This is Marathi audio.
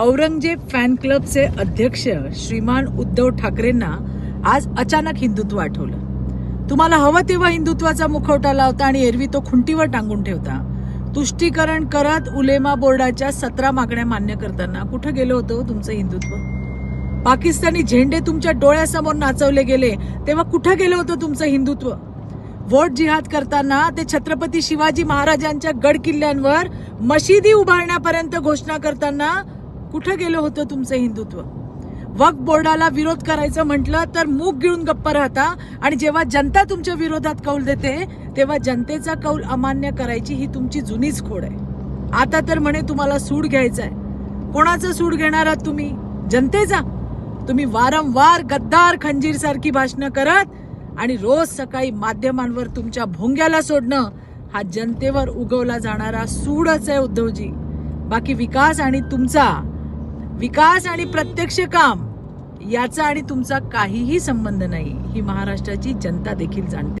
औरंगजेब फॅन क्लबचे अध्यक्ष श्रीमान उद्धव ठाकरेंना आज अचानक हिंदुत्व आठवलं. तुम्हाला हवं तेव्हा हिंदुत्वाचा मुखवटा लावता आणि एरवी तो खुंटीवर टांगून ठेवता. तुष्टीकरण करत उलेमा बोर्डाच्या सतरा मागण्या मान्य करताना कुठं गेलो होतं तुमचं हिंदुत्व? पाकिस्तानी झेंडे तुमच्या डोळ्यासमोर नाचवले गेले तेव्हा कुठं गेलं होतं तुमचं हिंदुत्व? वोट जिहाद करताना ते छत्रपती शिवाजी महाराजांच्या गड किल्ल्यांवर मशिदी उभारण्यापर्यंत घोषणा करताना कुठं गेलं होतं तुमचं हिंदुत्व? वक्फ बोर्डाला विरोध करायचं म्हटलं तर मूग गिळून गप्प राहता आणि जेव्हा जनता तुमच्या विरोधात कौल देते तेव्हा जनतेचा कौल अमान्य करायची ही तुमची जुनीच खोड आहे. आता तर म्हणे तुम्हाला सूड घ्यायचा आहे कोणाचा सूड घेणार आहात तुम्ही? जनतेचा? तुम्ही वारंवार गद्दार खंजीर सारखी भाषणं करत आणि रोज सकाळी माध्यमांवर तुमच्या भोंग्याला सोडणं हा जनतेवर उगवला जाणारा सूडच आहे उद्धवजी. बाकी विकास आणि तुमचा विकास आणि प्रत्यक्ष काम याचा आणि तुमचा काहीही संबंध नाही ही महाराष्ट्राची जनता देखील जाणते.